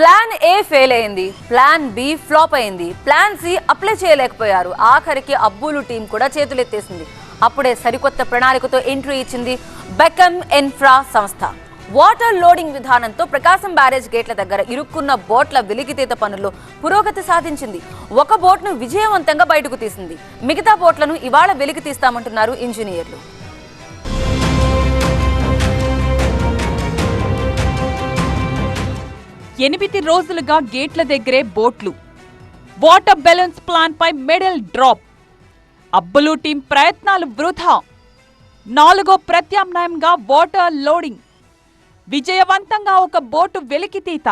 Plan A fail అయింది? Plan B flop అయింది. Plan C apply చేయలేకపోయారు. ఆఖరికి అబ్బులు టీం కూడా చేతులెత్తేసింది. అప్పుడే సరికొత్త ప్రణాళికతో ఎంట్రీ ఇచ్చింది బెకమ్ ఎన్ఫ్రా సంస్థ. వాటర్ లోడింగ్ విధానంతో ప్రకాశం బ్యారేజ్ గేట్ల దగ్గర ఇరుక్కున్న బోట్ల వెలికితీత పనుల్లో పురోగతి సాధించింది. ఒక బోట్ను విజయవంతంగా బయటకు తీసింది. మిగతా బోట్లను ఇవాళ వెలికి తీస్తామంటున్నారు ఇంజనీర్లు. ఎనిమిది రోజులుగా గేట్ల దగ్గరే బోట్లు. వాటర్ బెలూన్స్ ప్లాన్ పై మెడల్ డ్రాప్. అబ్బులు టీం ప్రయత్నాలు వృధా. నాలుగో ప్రత్యామ్నాయంగా వాటర్ లోడింగ్. విజయవంతంగా ఒక బోటు వెలికితీత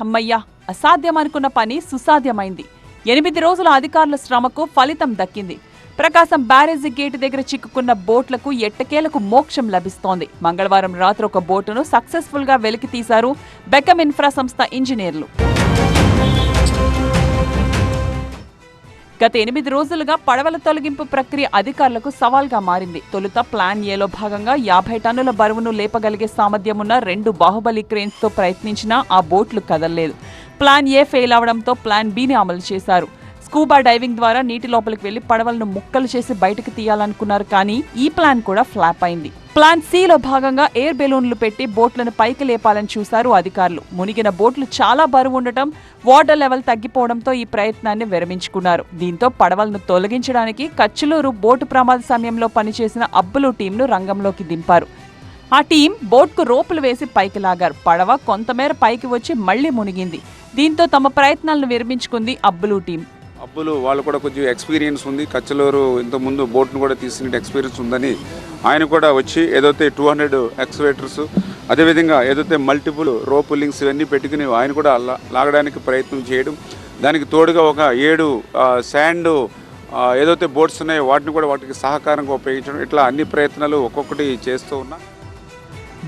అమ్మయ్యా అసాధ్యం అనుకున్న పని సుసాధ్యమైంది. ఎనిమిది రోజుల అధికారుల శ్రమకు ఫలితం దక్కింది. ప్రకాశం బ్యారేజీ గేటు దగ్గర చిక్కుకున్న బోట్లకు ఎట్టకేలకు మోక్షం లభిస్తోంది. మంగళవారం రాత్రి ఒక బోటును సక్సెస్ఫుల్గా వెలికి తీశారు బెకమ్ ఇన్ఫ్రా సంస్థ ఇంజనీర్లు. గత ఎనిమిది రోజులుగా పడవల తొలగింపు ప్రక్రియ అధికారులకు సవాల్గా మారింది. తొలుత ప్లాన్ ఏలో భాగంగా యాభై టన్నుల బరువును లేపగలిగే సామర్థ్యం ఉన్న రెండు బాహుబలి క్రేన్స్తో ప్రయత్నించినా ఆ బోట్లు కదలలేదు. ప్లాన్ ఏ ఫెయిల్ అవడంతో ప్లాన్ బిని అమలు చేశారు. స్కూబా డైవింగ్ ద్వారా నీటి లోపలికి వెళ్ళి పడవలను ముక్కలు చేసి బయటకు తీయాలనుకున్నారు. కానీ ఈ ప్లాన్ కూడా ఫ్లాప్ అయింది. ప్లాన్ సిలో భాగంగా ఎయిర్ బెలూన్లు పెట్టి బోట్లను పైకి లేపాలని చూశారు అధికారులు. మునిగిన బోట్లు చాలా బరువు ఉండటం వాటర్ లెవెల్ తగ్గిపోవడంతో ఈ ప్రయత్నాన్ని విరమించుకున్నారు. దీంతో పడవలను తొలగించడానికి కచ్చులూరు బోటు ప్రమాద సమయంలో పనిచేసిన అబ్బులు టీంను రంగంలోకి దింపారు. ఆ టీం బోట్కు రోపులు వేసి పైకి లాగారు. పడవ కొంతమేర పైకి వచ్చి మళ్ళీ మునిగింది. దీంతో తమ ప్రయత్నాలను విరమించుకుంది అబ్బులు టీం. అబ్బులు వాళ్ళు కూడా కొంచెం ఎక్స్పీరియన్స్ ఉంది. కచ్చలూరు ఇంతకుముందు బోట్ను కూడా తీసుకునే ఎక్స్పీరియన్స్ ఉందని ఆయన కూడా వచ్చి ఏదైతే టూ హండ్రెడ్ ఎక్స్వేటర్స్ అదేవిధంగా ఏదైతే మల్టిపుల్ రోప్ లింక్స్ ఇవన్నీ పెట్టుకుని ఆయన కూడా లాగడానికి ప్రయత్నం చేయడం దానికి తోడుగా ఒక ఏడు శాండ్ ఏదైతే బోట్స్ ఉన్నాయో వాటిని కూడా వాటికి సహకారంగా ఉపయోగించడం ఇట్లా అన్ని ప్రయత్నాలు ఒక్కొక్కటి చేస్తూ ఉన్నా.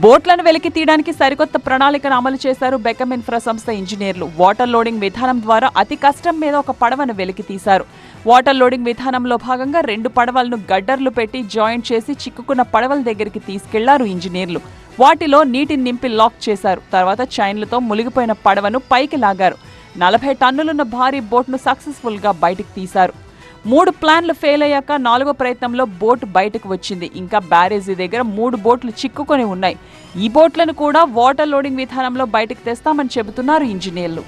బోట్లను వెలికి తీయడానికి సరికొత్త ప్రణాళికను అమలు చేశారు బెకమ్ ఇన్ఫ్రా సంస్థ ఇంజనీర్లు. వాటర్ లోడింగ్ విధానం ద్వారా అతి కష్టం మీద ఒక పడవను వెలికి తీశారు. వాటర్ లోడింగ్ విధానంలో భాగంగా రెండు పడవలను గడ్డర్లు పెట్టి జాయింట్ చేసి చిక్కుకున్న పడవల దగ్గరికి తీసుకెళ్ళారు ఇంజనీర్లు. వాటిలో నీటిని నింపి లాక్ చేశారు. తర్వాత చైన్లతో మునిగిపోయిన పడవను పైకి లాగారు. నలభై టన్నులున్న భారీ బోట్ను సక్సెస్ఫుల్గా బయటికి తీశారు. మూడు ప్లాన్లు ఫెయిల్ అయ్యాక నాలుగో ప్రయత్నంలో బోట్ బయటకు వచ్చింది. ఇంకా బ్యారేజీ దగ్గర మూడు బోట్లు చిక్కుకొని ఉన్నాయి. ఈ బోట్లను కూడా వాటర్ లోడింగ్ విధానంలో బయటకు తెస్తామని చెబుతున్నారు ఇంజనీర్లు.